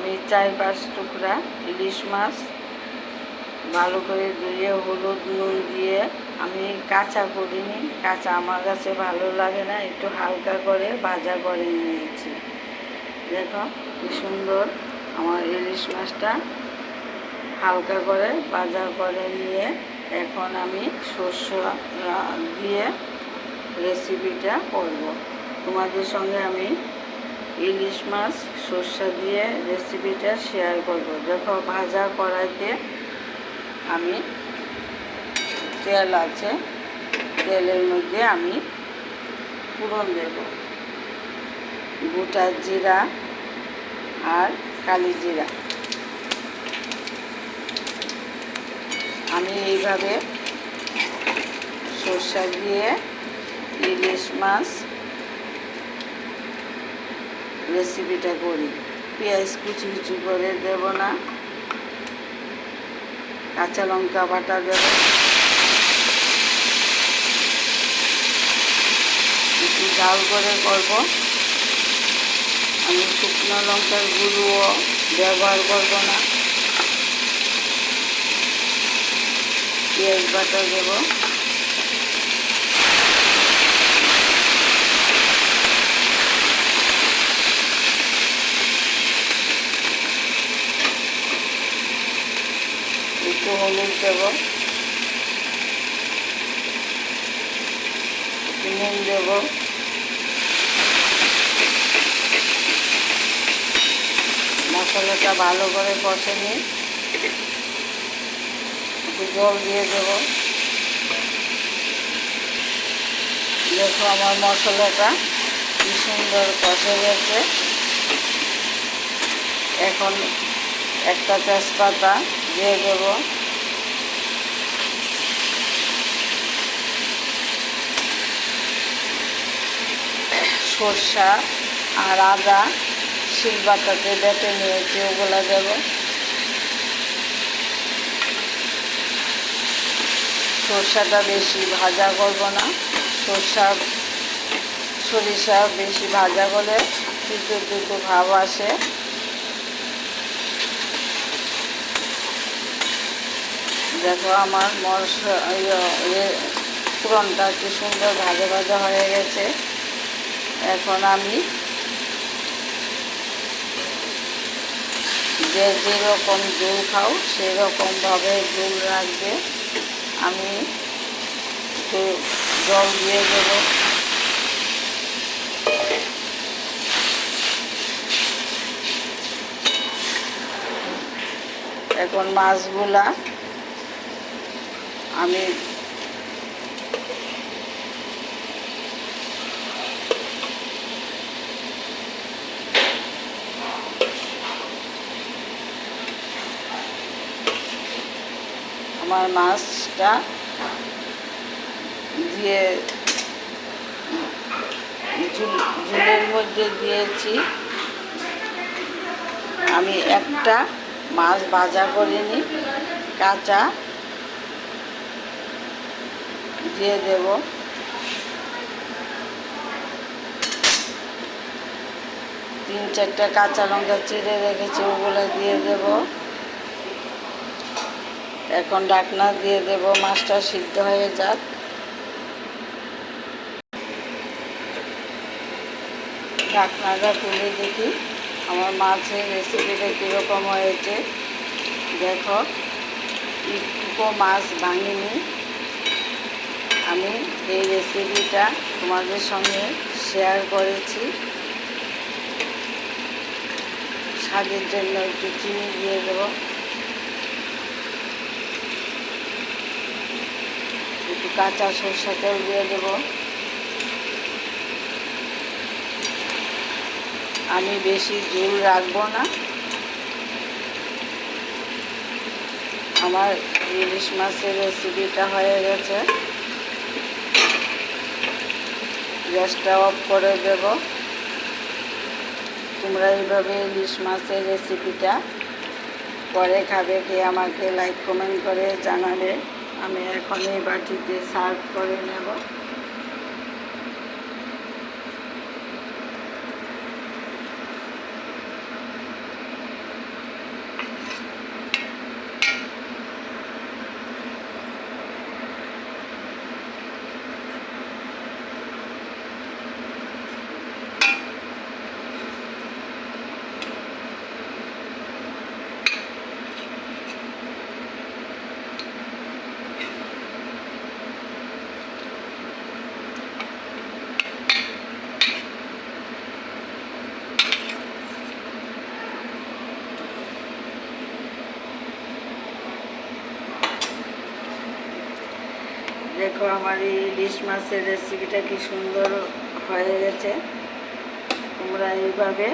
আমি চার পাঁচ টুকরা ইলিশ মাছ, ভালো করে ধুয়ে, হলুদ নুন দিয়ে। আমি কাঁচা করিনি, কাঁচা আমার কাছে ভালো লাগে না, একটু হালকা করে ভাজা করে নিয়েছি। দেখো কি সুন্দর আমার ইলিশ মাছটা হালকা করে ভাজা করে নিয়ে এখন আমি শস্য দিয়ে রেসিপিটা করব। তোমাদের সঙ্গে আমি ইলিশ মাছ, সর্ষা দিয়ে রেসিপিটা শেয়ার করব। দেখো, ভাজা কড়াইতে আমি তেল আছে, তেলের মধ্যে আমি পুরন দেব। গোটা জিরা আর কালি জিরা। আমি এইভাবে সর্ষা দিয়ে ইলিশ মাছ রেসিপিটা করি। পেঁয়াজ কুচি কুচি করে দেব না। কাঁচা লঙ্কা বাটা দেব। একটু ঝাল করে করব। আমি শুকনো লঙ্কার গুঁড়ো ব্যবহার করব না। পেঁয়াজ বাটা দেব। একটু হলুদ দেব নুন দেব মশলাটা ভালো করে কষে নিই একটু জল দিয়ে দেব দেখো আমার মশলাটা কি সুন্দর কষে গেছে এখন একটা তেজপাতা দিয়ে দেব সর্ষা আর আদা শিলবাটাতে বেটে নিয়েছি, ওগুলো দেব। সর্ষাটা বেশি ভাজা করব না। সর্ষা, সরিষা বেশি ভাজা করে তিতো তিতো ভাব আসে। দেখো আমার মশলা পুরনটা কি সুন্দর ভাজা ভাজা হয়ে গেছে। এখন আমি যে যেরকম জল খাও, সেরকমভাবে জল রাখবে। আমি জল দিয়ে দেবো। এখন মাছগুলা আমি আমার মাছটা দিয়ে ঝুল, ঝুলের মধ্যে দিয়েছি। আমি একটা মাছ ভাজা করিনি কাঁচা। দিয়ে দেব। তিন চারটা কাঁচা লঙ্কা চিড়ে রেখেছি, ওগুলো দিয়ে দেব। এখন ডাকনা দিয়ে দেব, মাছটা সিদ্ধ হয়ে যাক। ঢাকনাটা তুলে দেখি, আমার মাছের রেসিপিটা কীরকম হয়েছে। দেখো একটুকু মাছ ভাঙিনি। আমি এই রেসিপিটা তোমাদের সঙ্গে শেয়ার করেছি। স্বাদের জন্য একটু চিনি দিয়ে দেবো। কাঁচা সরষা দিয়ে দেবো। আমি বেশি ঝোল রাখব না। আমার ইলিশ মাছের রেসিপিটা হয়ে গেছে। গ্যাসটা অফ করে দেব। তোমরা এইভাবে ইলিশ মাছের রেসিপিটা পরে খাবে, কে আমাকে লাইক কমেন্ট করে জানাবে। আমি এখন এই বাটিতে সার্ভ করে নেব। দেখো আমার এই ইলিশ মাছের রেসিপিটা কি সুন্দর হয়ে গেছে। তোমরা এইভাবে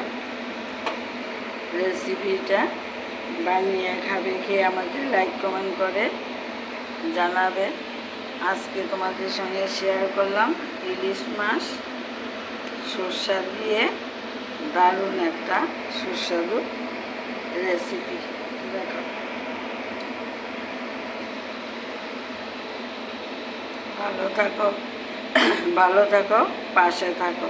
রেসিপিটা বানিয়ে খাবে, খেয়ে আমাকে লাইক কমেন্ট করে জানাবে। আজকে তোমাদের সঙ্গে শেয়ার করলাম ইলিশ মাছ, সর্ষা দিয়ে দারুণ একটা সুস্বাদু রেসিপি দেখো। ভালো থাকো ভালো থাকো পাশে থাকো